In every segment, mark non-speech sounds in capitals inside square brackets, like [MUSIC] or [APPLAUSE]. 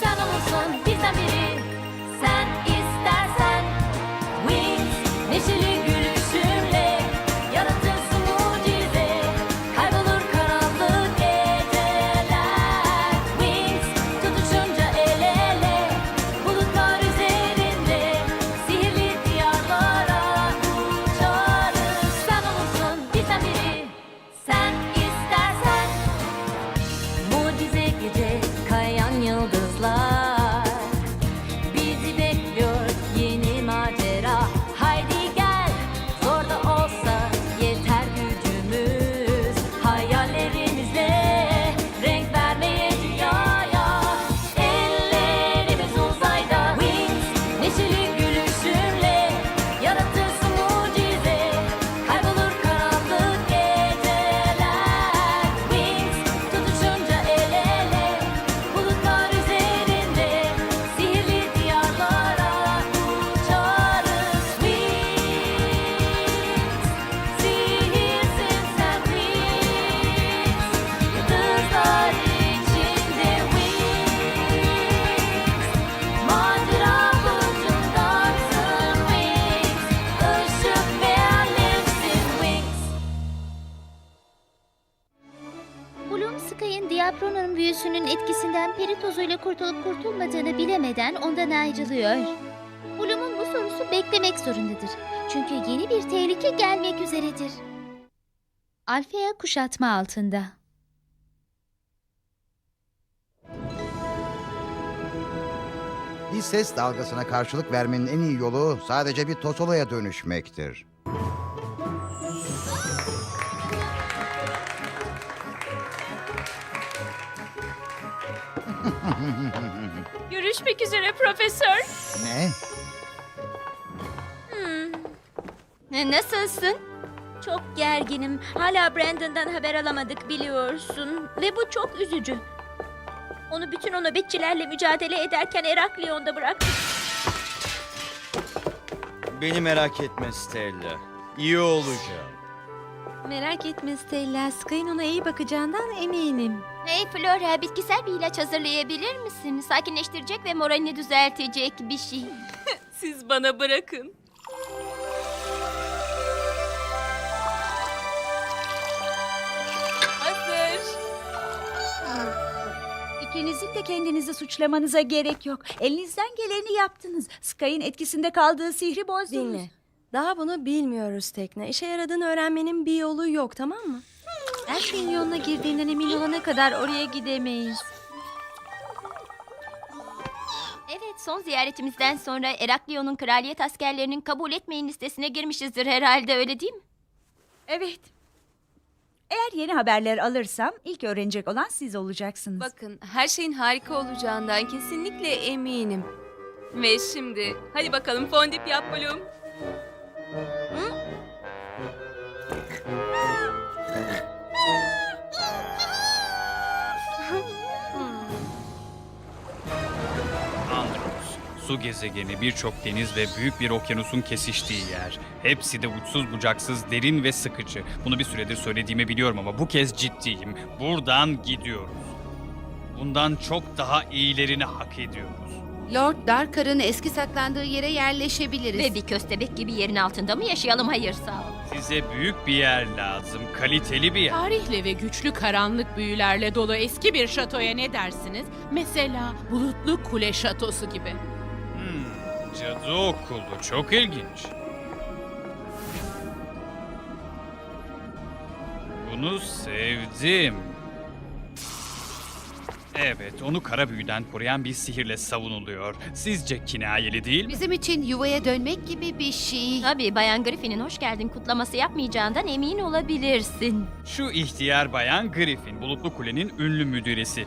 sen olursun bizden biri. Etkisinden peri tozuyla kurtulup kurtulmadığını bilemeden ondan ayrılıyor. Bloom'un bu sorusu beklemek zorundadır. Çünkü yeni bir tehlike gelmek üzeredir. Alfea kuşatma altında. Bir ses dalgasına karşılık vermenin en iyi yolu sadece bir tosoloya dönüşmektir. [LAUGHS] Görüşmek üzere profesör. Ne? Ne, nasılsın? Çok gerginim. Hala Brandon'dan haber alamadık biliyorsun. Ve bu çok üzücü. Onu bütün o nöbetçilerle mücadele ederken Eraklion'da bıraktık. Beni merak etme Stella. İyi olacağım. Merak etme Stella, Sky'ın ona iyi bakacağından eminim. Hey Flora, bitkisel bir ilaç hazırlayabilir misin? Sakinleştirecek ve moralini düzeltecek bir şey. [LAUGHS] Siz bana bırakın. Hazır. İkinizin de kendinizi suçlamanıza gerek yok. Elinizden geleni yaptınız. Sky'ın etkisinde kaldığı sihri bozdunuz. Dinle. Daha bunu bilmiyoruz Tekne. İşe yaradığını öğrenmenin bir yolu yok tamam mı? Her şeyin yoluna girdiğinden emin olana kadar oraya gidemeyiz. Evet, son ziyaretimizden sonra Eraklion'un kraliyet askerlerinin kabul etmeyin listesine girmişizdir herhalde öyle değil mi? Evet. Eğer yeni haberler alırsam ilk öğrenecek olan siz olacaksınız. Bakın her şeyin harika olacağından kesinlikle eminim. Ve şimdi hadi bakalım fondip yap Bloom. Su gezegeni, birçok deniz ve büyük bir okyanusun kesiştiği yer. Hepsi de uçsuz bucaksız, derin ve sıkıcı. Bunu bir süredir söylediğimi biliyorum ama bu kez ciddiyim. Buradan gidiyoruz. Bundan çok daha iyilerini hak ediyoruz. Lord Darkar'ın eski saklandığı yere yerleşebiliriz. Ve bir köstebek gibi yerin altında mı yaşayalım? Hayır sağ ol. Size büyük bir yer lazım, kaliteli bir yer. Tarihle ve güçlü karanlık büyülerle dolu eski bir şatoya ne dersiniz? Mesela Bulutlu Kule Şatosu gibi. Cadı okulu, çok ilginç. Bunu sevdim. Evet, onu kara büyüden koruyan bir sihirle savunuluyor. Sizce kinayeli değil mi? Bizim için yuvaya dönmek gibi bir şey. Tabii Bayan Griffin'in hoş geldin kutlaması yapmayacağından emin olabilirsin. Şu ihtiyar bayan Griffin, Bulutlu Kule'nin ünlü müdüresi.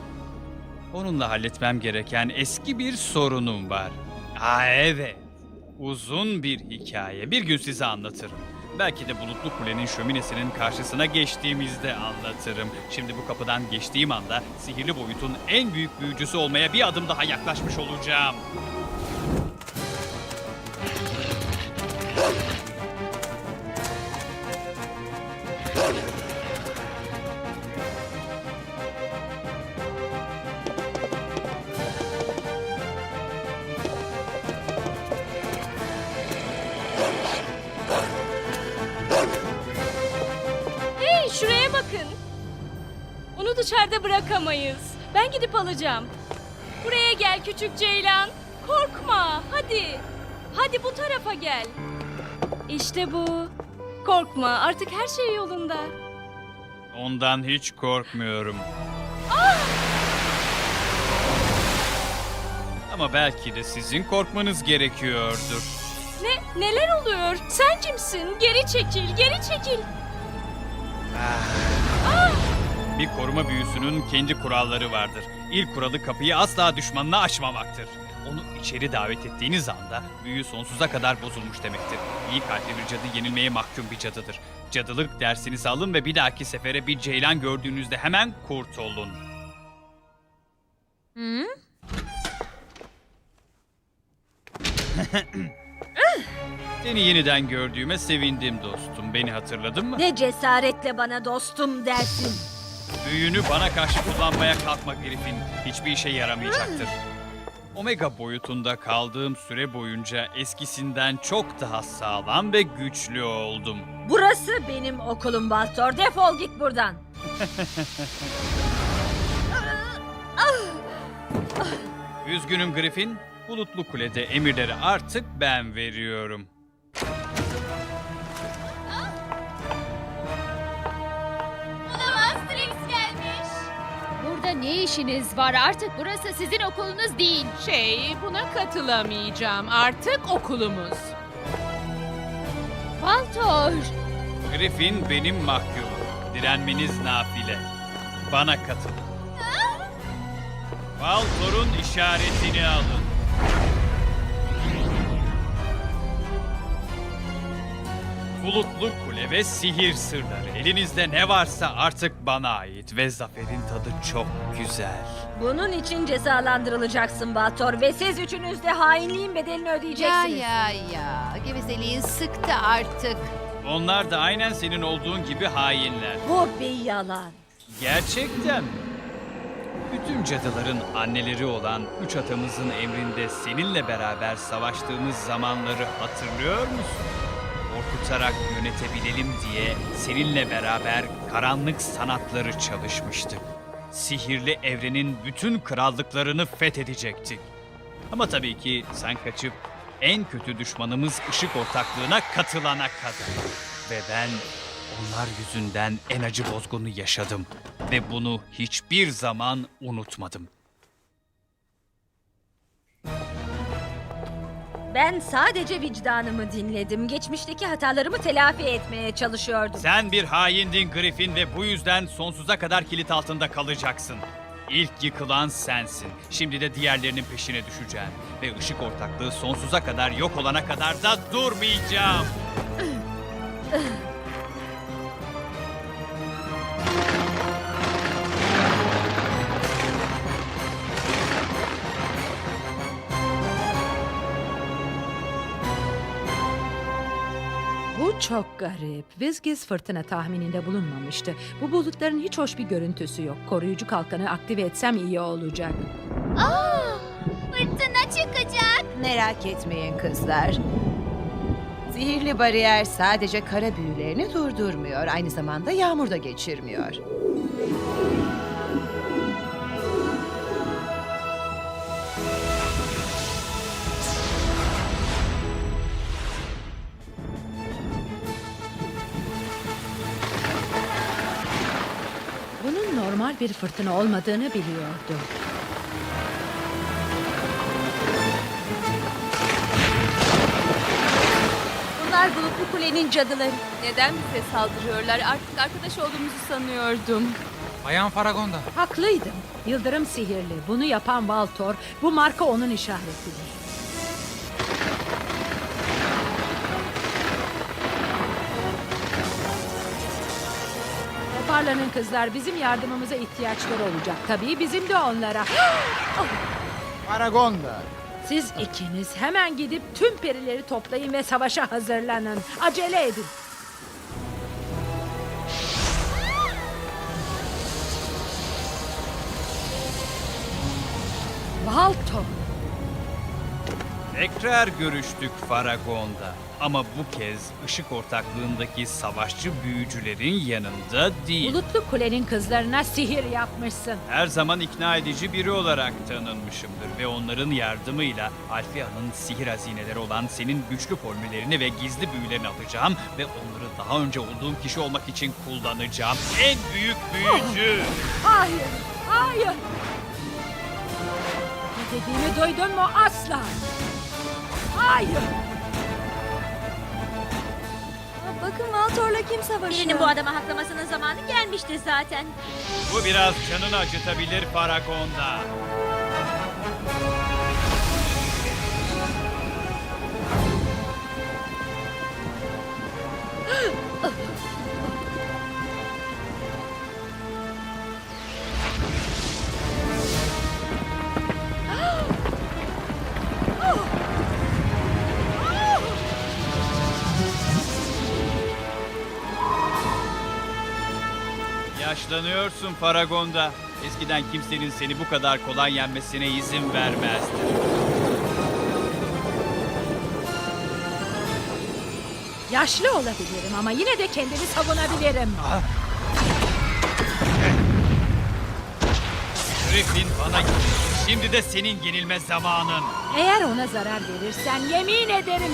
Onunla halletmem gereken eski bir sorunum var. Aa evet. Uzun bir hikaye. Bir gün size anlatırım. Belki de Bulutlu Kule'nin şöminesinin karşısına geçtiğimizde anlatırım. Şimdi bu kapıdan geçtiğim anda sihirli boyutun en büyük büyücüsü olmaya bir adım daha yaklaşmış olacağım. Bırakamayız. Ben gidip alacağım. Buraya gel küçük ceylan. Korkma hadi. Hadi bu tarafa gel. İşte bu. Korkma artık her şey yolunda. Ondan hiç korkmuyorum. Ama belki de sizin korkmanız gerekiyordur. Ne neler oluyor? Sen kimsin? Geri çekil, geri çekil. Bir koruma büyüsünün kendi kuralları vardır. İlk kuralı kapıyı asla düşmanına açmamaktır. Onu içeri davet ettiğiniz anda büyü sonsuza kadar bozulmuş demektir. İyi kalpli bir cadı yenilmeye mahkum bir cadıdır. Cadılık dersinizi alın ve bir dahaki sefere bir ceylan gördüğünüzde hemen kurtulun. Hı? Seni yeniden gördüğüme sevindim dostum. Beni hatırladın mı? Ne cesaretle bana dostum dersin. Büyünü bana karşı kullanmaya kalkma Griffin. Hiçbir işe yaramayacaktır. Omega boyutunda kaldığım süre boyunca eskisinden çok daha sağlam ve güçlü oldum. Burası benim okulum Baltor. Defol git buradan. [LAUGHS] Üzgünüm Griffin. Bulutlu Kule'de emirleri artık ben veriyorum. Ne işiniz var? Artık burası sizin okulunuz değil. Şey, buna katılamayacağım. Artık okulumuz. Baltor. Griffin benim mahkumum. Direnmeniz nafile. Bana katılın. Valtor'un işaretini alın. Bulutlu kule ve sihir sırları. Elinizde ne varsa artık bana ait ve zaferin tadı çok güzel. Bunun için cezalandırılacaksın Baltor ve siz üçünüz de hainliğin bedelini Ya ödeyeceksiniz. ya ya. Gevezeliğin sıktı artık. Onlar da aynen senin olduğun gibi hainler. Bu bir yalan. Gerçekten mi? Bütün cadıların anneleri olan üç atamızın emrinde seninle beraber savaştığımız zamanları hatırlıyor musun? Korkutarak yönetebilelim diye seninle beraber karanlık sanatları çalışmıştık. Sihirli evrenin bütün krallıklarını fethedecektik. Ama tabii ki sen kaçıp en kötü düşmanımız ışık ortaklığına katılana kadar. Ve ben onlar yüzünden en acı bozgunu yaşadım ve bunu hiçbir zaman unutmadım. Ben sadece vicdanımı dinledim. Geçmişteki hatalarımı telafi etmeye çalışıyordum. Sen bir haindin Griffin ve bu yüzden sonsuza kadar kilit altında kalacaksın. İlk yıkılan sensin. Şimdi de diğerlerinin peşine düşeceğim. Ve ışık ortaklığı sonsuza kadar yok olana kadar da durmayacağım. [LAUGHS] çok garip. Vizgiz fırtına tahmininde bulunmamıştı. Bu bulutların hiç hoş bir görüntüsü yok. Koruyucu kalkanı aktive etsem iyi olacak. Aa, fırtına çıkacak. Merak etmeyin kızlar. Sihirli bariyer sadece kara büyülerini durdurmuyor. Aynı zamanda yağmur da geçirmiyor. Normal bir fırtına olmadığını biliyordum. Bunlar Bulutlu Kule'nin cadıları. Neden bize saldırıyorlar? Artık arkadaş olduğumuzu sanıyordum. Bayan Faragonda. Haklıydım. Yıldırım sihirli. Bunu yapan Valtor. Bu marka onun işaretidir. Toparlanın kızlar. Bizim yardımımıza ihtiyaçları olacak. Tabii bizim de onlara. [GASPS] Aragonda. Siz ikiniz hemen gidip tüm perileri toplayın ve savaşa hazırlanın. Acele edin. Valtor. Tekrar görüştük Faragon'da. Ama bu kez ışık ortaklığındaki savaşçı büyücülerin yanında değil. Bulutlu kulenin kızlarına sihir yapmışsın. Her zaman ikna edici biri olarak tanınmışımdır ve onların yardımıyla Alfia'nın sihir hazineleri olan senin güçlü formüllerini ve gizli büyülerini alacağım ve onları daha önce olduğum kişi olmak için kullanacağım. En büyük büyücü! Hayır, hayır. Ne dediğimi duydun mu asla? Hayır. Bakın Valtor'la kim savaşıyor? Birinin bu adamı haklamasının zamanı gelmişti zaten. Bu biraz canını acıtabilir Faragon'da. Yaşlanıyorsun Faragon'da. Eskiden kimsenin seni bu kadar kolay yenmesine izin vermezdi. Yaşlı olabilirim ama yine de kendimi savunabilirim. Griffin bana gitti. Şimdi de senin yenilme zamanın. Eğer ona zarar verirsen yemin ederim.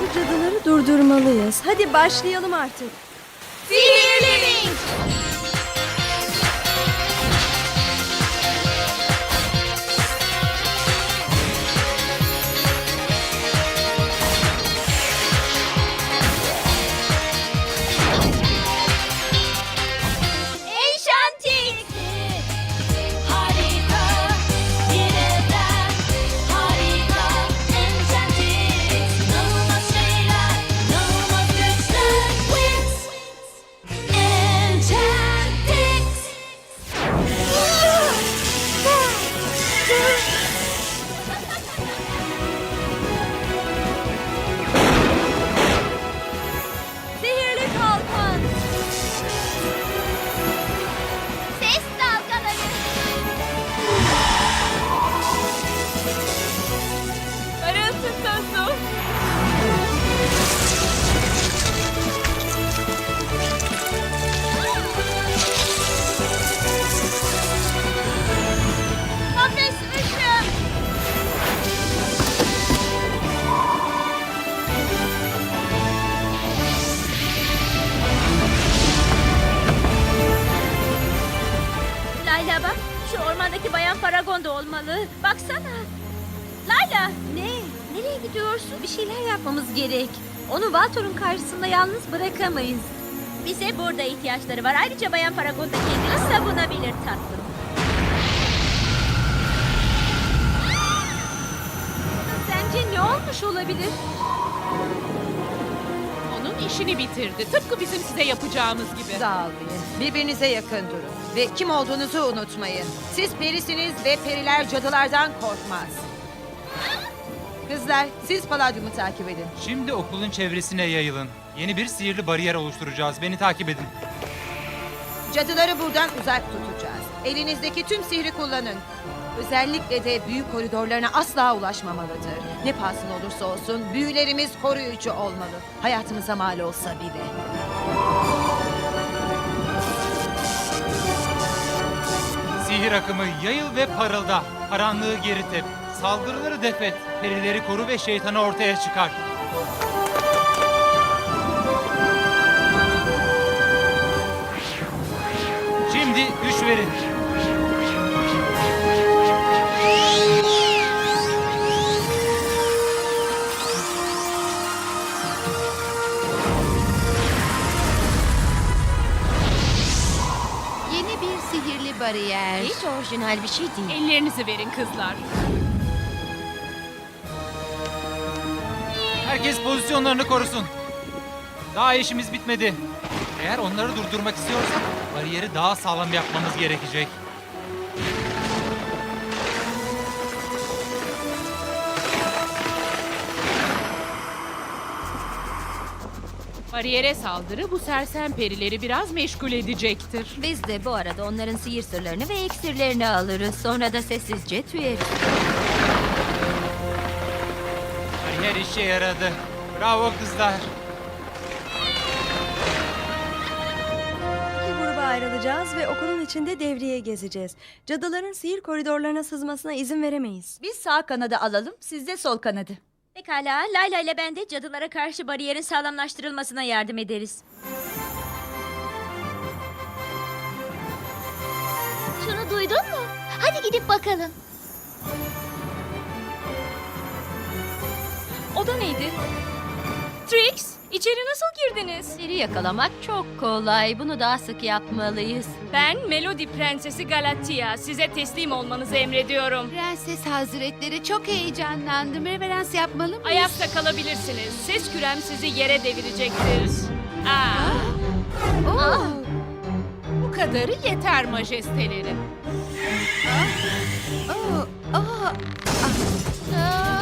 Bu cadıları durdurmalıyız. Hadi başlayalım artık. Sihirli Nereye gidiyorsun? Bir şeyler yapmamız gerek. Onu Valtor'un karşısında yalnız bırakamayız. Bize burada ihtiyaçları var. Ayrıca bayan Paragon da kendini savunabilir tatlım. Sence ne olmuş olabilir? Onun işini bitirdi. Tıpkı bizim size yapacağımız gibi. Dağılmayın. Birbirinize yakın durun. Ve kim olduğunuzu unutmayın. Siz perisiniz ve periler cadılardan korkmaz. Kızlar siz Palladium'u takip edin. Şimdi okulun çevresine yayılın. Yeni bir sihirli bariyer oluşturacağız. Beni takip edin. Cadıları buradan uzak tutacağız. Elinizdeki tüm sihri kullanın. Özellikle de büyük koridorlarına asla ulaşmamalıdır. Ne pahasına olursa olsun büyülerimiz koruyucu olmalı. Hayatımıza mal olsa bile. Sihir akımı yayıl ve parılda. Karanlığı geri tep. Saldırıları defet. Perileri koru ve şeytanı ortaya çıkar. Şimdi güç verin. Yeni bir sihirli bariyer. Hiç orijinal bir şey değil. Ellerinizi verin kızlar. Herkes pozisyonlarını korusun. Daha işimiz bitmedi. Eğer onları durdurmak istiyorsak bariyeri daha sağlam yapmamız gerekecek. Bariyere saldırı bu sersem perileri biraz meşgul edecektir. Biz de bu arada onların sihir sırlarını ve iksirlerini alırız. Sonra da sessizce tüyeriz. Bariyer işe yaradı. Bravo kızlar. İki gruba ayrılacağız ve okulun içinde devriye gezeceğiz. Cadıların sihir koridorlarına sızmasına izin veremeyiz. Biz sağ kanadı alalım, siz de sol kanadı. Pekala, Layla ile ben de cadılara karşı bariyerin sağlamlaştırılmasına yardım ederiz. Şunu duydun mu? Hadi gidip bakalım. O da neydi? Trix, içeri nasıl girdiniz? Seni yakalamak çok kolay. Bunu daha sık yapmalıyız. Ben Melody Prensesi Galatia. Size teslim olmanızı emrediyorum. Prenses Hazretleri çok heyecanlandım. Reverans yapmalı mıyız? Ayakta kalabilirsiniz. Ses kürem sizi yere devirecektir. Aa, Bu kadarı yeter majesteleri. Biz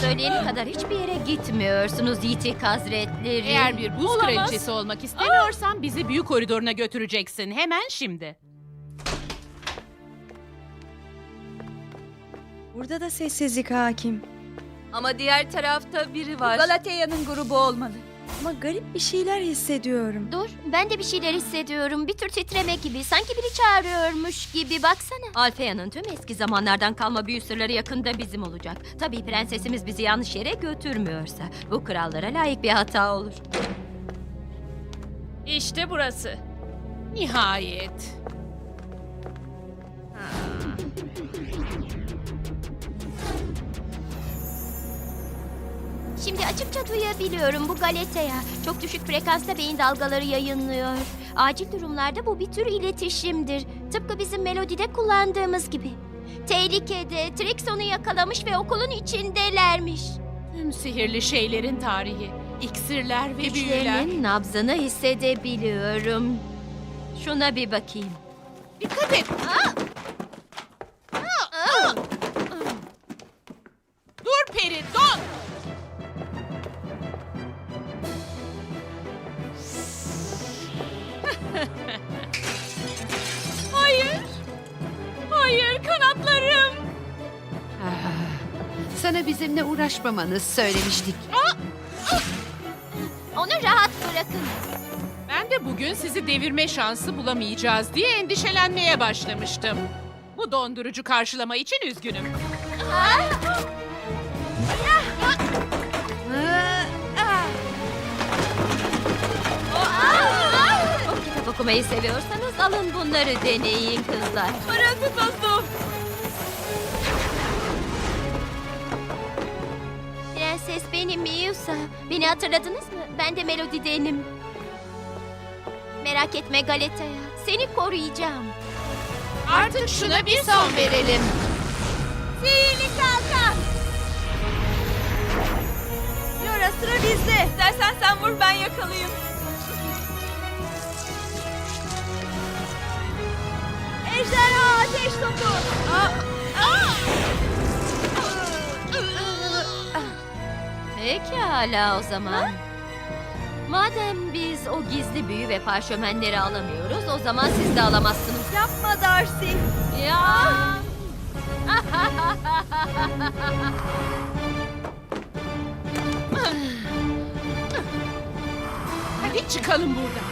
söyleyene kadar hiçbir yere gitmiyorsunuz Yitik Hazretleri. Eğer bir buz Olamaz. kraliçesi olmak istemiyorsan bizi büyük koridoruna götüreceksin. Hemen şimdi. Burada da sessizlik hakim. Ama diğer tarafta biri Bu Galateya'nın grubu olmalı. Ama garip bir şeyler hissediyorum. Dur, ben de bir şeyler hissediyorum. Bir tür titreme gibi. Sanki biri çağırıyormuş gibi. Baksana. Alfea'nın tüm eski zamanlardan kalma büyü sırları yakında bizim olacak. Tabii prensesimiz bizi yanlış yere götürmüyorsa. Bu krallara layık bir hata olur. işte burası. Nihayet. [LAUGHS] Şimdi açıkça duyabiliyorum bu Galateya. Çok düşük frekansta beyin dalgaları yayınlıyor. Acil durumlarda bu bir tür iletişimdir. Tıpkı bizim melodide kullandığımız gibi. Tehlikede. Trix onu yakalamış ve okulun içindelermiş. Tüm sihirli şeylerin tarihi, iksirler ve büyüler. Güçlerinin nabzını hissedebiliyorum. Şuna bir bakayım. Dikkat et. Dur Bizimle uğraşmamanı söylemiştik. Onu rahat bırakın. Ben de bugün sizi devirme şansı bulamayacağız diye endişelenmeye başlamıştım. Bu dondurucu karşılama için üzgünüm. Kitap okumayı seviyorsanız alın bunları deneyin kızlar. Parıltı benim Miusa. Beni hatırladınız mı? Ben de Melody'denim. Merak etme Galata'ya. Seni koruyacağım. Artık şuna bir son verelim. Sihirli kalkan. Flora sıra bizde. İstersen sen vur ben yakalayayım. Ejderha ateş topu. Pekala o zaman. Madem biz o gizli büyü ve parşömenleri alamıyoruz, o zaman siz de alamazsınız. Yapma Darcy. Ya! Hadi çıkalım buradan.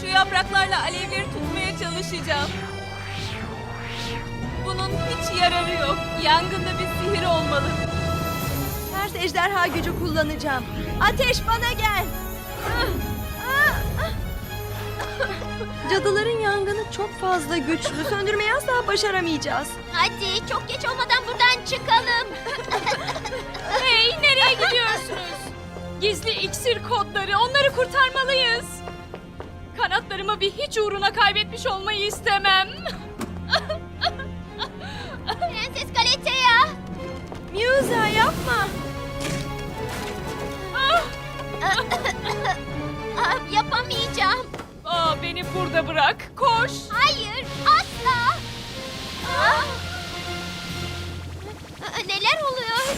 Şu yapraklarla alevleri tutmaya çalışacağım. Bunun hiç yararı yok. Yangında bir sihir olmalı. Ters ejderha gücü kullanacağım. Ateş bana gel. Cadıların yangını çok fazla güçlü. Söndürmeyi asla başaramayacağız. Hadi çok geç olmadan buradan çıkalım. [LAUGHS] Hey nereye gidiyorsunuz? Gizli iksir kodları onları kurtarmalıyız. Kanatlarımı bir hiç uğruna kaybetmiş olmayı istemem. Prenses Galateya. Musa yapma. Ah, yapamayacağım. Aa, beni burada bırak. Koş. Hayır, asla. Ah. Aa, Neler oluyor?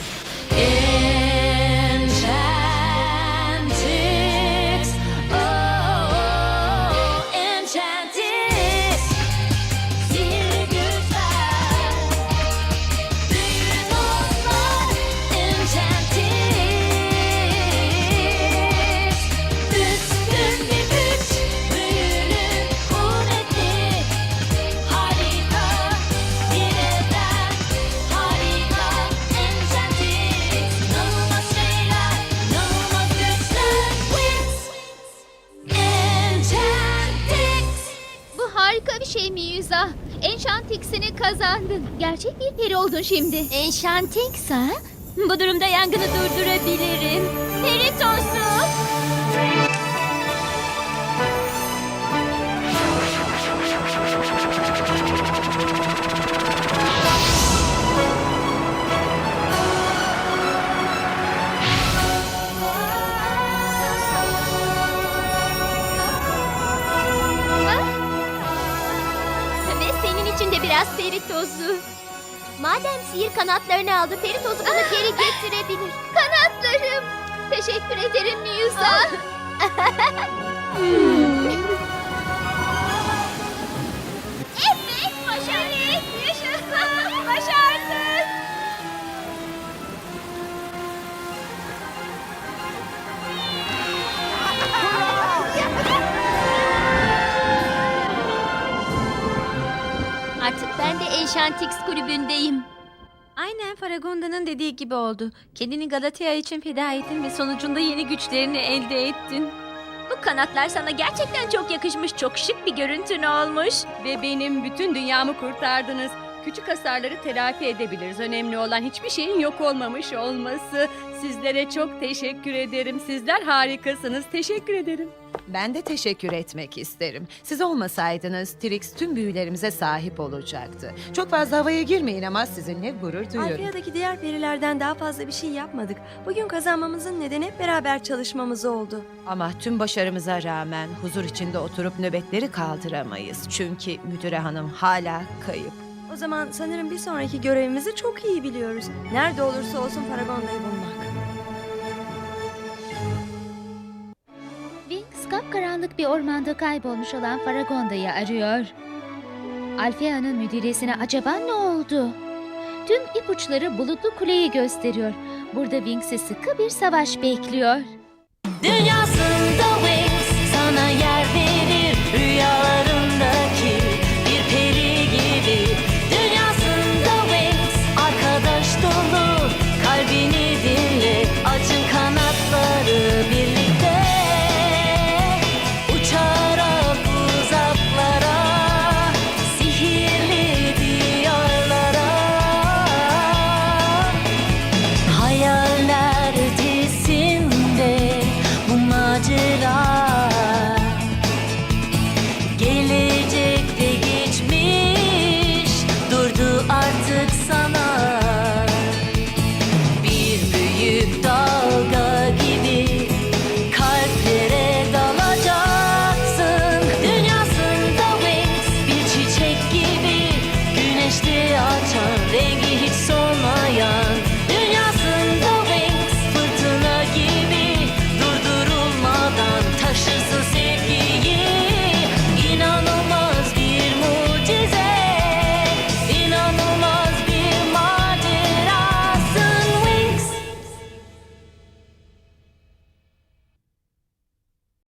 Gerçek bir peri oldun şimdi. Enchantix ha? Bu durumda yangını durdurabilirim. Peri tozu. Ve senin için de biraz peri tozu. Madem sihir kanatlarını aldı, peri tozu bunu geri getirebilir. Kanatlarım. Teşekkür ederim Yüza. [LAUGHS] Evet, başardık. Yaşasın, başardık. Ben de Enchantix kulübündeyim. Aynen Faragonda'nın dediği gibi oldu. Kendini Galatea için feda ettin ve sonucunda yeni güçlerini elde ettin. Bu kanatlar sana gerçekten çok yakışmış, çok şık bir görüntün olmuş. Ve benim bütün dünyamı kurtardınız. Küçük hasarları telafi edebiliriz. Önemli olan hiçbir şeyin yok olmamış olması. Sizlere çok teşekkür ederim. Sizler harikasınız. Teşekkür ederim. Ben de teşekkür etmek isterim. Siz olmasaydınız Trix tüm büyülerimize sahip olacaktı. Çok fazla havaya girmeyin ama sizinle gurur duyuyorum. Alfiya'daki diğer perilerden daha fazla bir şey yapmadık. Bugün kazanmamızın nedeni hep beraber çalışmamız oldu. Ama tüm başarımıza rağmen huzur içinde oturup nöbetleri kaldıramayız. Çünkü müdüre hanım hala kayıp. O zaman sanırım bir sonraki görevimizi çok iyi biliyoruz. Nerede olursa olsun Paragonda'yı bulmak. Winx kapkaranlık bir ormanda kaybolmuş olan Faragonda'yı arıyor. Alfea'nın müdiresine acaba ne oldu? Tüm ipuçları bulutlu kuleyi gösteriyor. Burada Winx'i sıkı bir savaş bekliyor. Dünyası